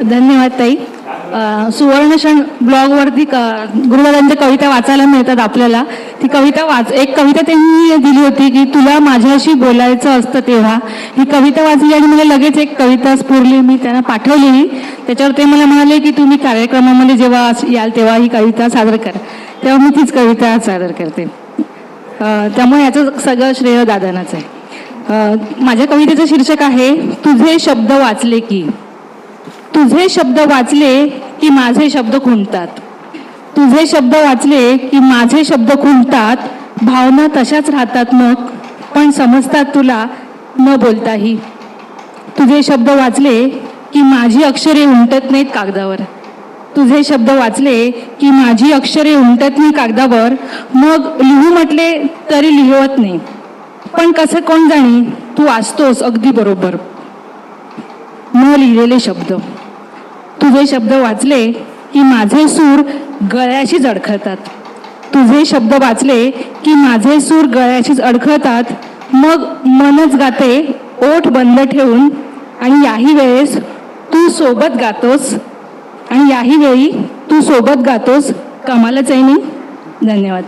धन्यवाद ताई. सुवर्णशन सुवर्णक्षण ब्लॉगवरती क गुरुदादांच्या कविता वाचायला मिळतात आपल्याला. ती कविता वाच एक कविता त्यांनी दिली होती की तुला माझ्याशी बोलायचं असतं तेव्हा. ही कविता वाचली आणि मला लगेच एक कविता स्फुरली मी त्यांना पाठवली. त्याच्यावर ते मला म्हणाले की तुम्ही कार्यक्रमामध्ये जेव्हा याल तेव्हा ही कविता सादर करा. तेव्हा मी तीच कविता सादर करते. त्यामुळे याचं सगळं श्रेय दादांनाच आहे. माझ्या कवितेचं शीर्षक आहे तुझे शब्द वाचले की तुझे शब्द वाचले की माझे शब्द खुंटतात. तुझे शब्द वाचले की माझे शब्द खुंटतात. भावना तशाच राहतात मग पण समजतात तुला न बोलताही. तुझे शब्द वाचले की माझी अक्षरे उमटत नाहीत कागदावर. तुझे शब्द वाचले की माझी अक्षरे उमटत नाही कागदावर. मग लिहू म्हटले तरी लिहवत नाही. पण कसं कोण जाणी? तू वाचतोस अगदी बरोबर. न लिहिलेले शब्द. तुझे शब्द वाचले की माझे सूर गळ्याशीच अडखळतात तुझे शब्द वाचले की माझे सूर गळ्याशीच अडखळतात. मग मनच गाते ओठ बंद ठेवून. आणि याही वेळेस तू सोबत गातोस. आणि याही वेळी तू सोबत गातोस. कमालच आहे मी. धन्यवाद.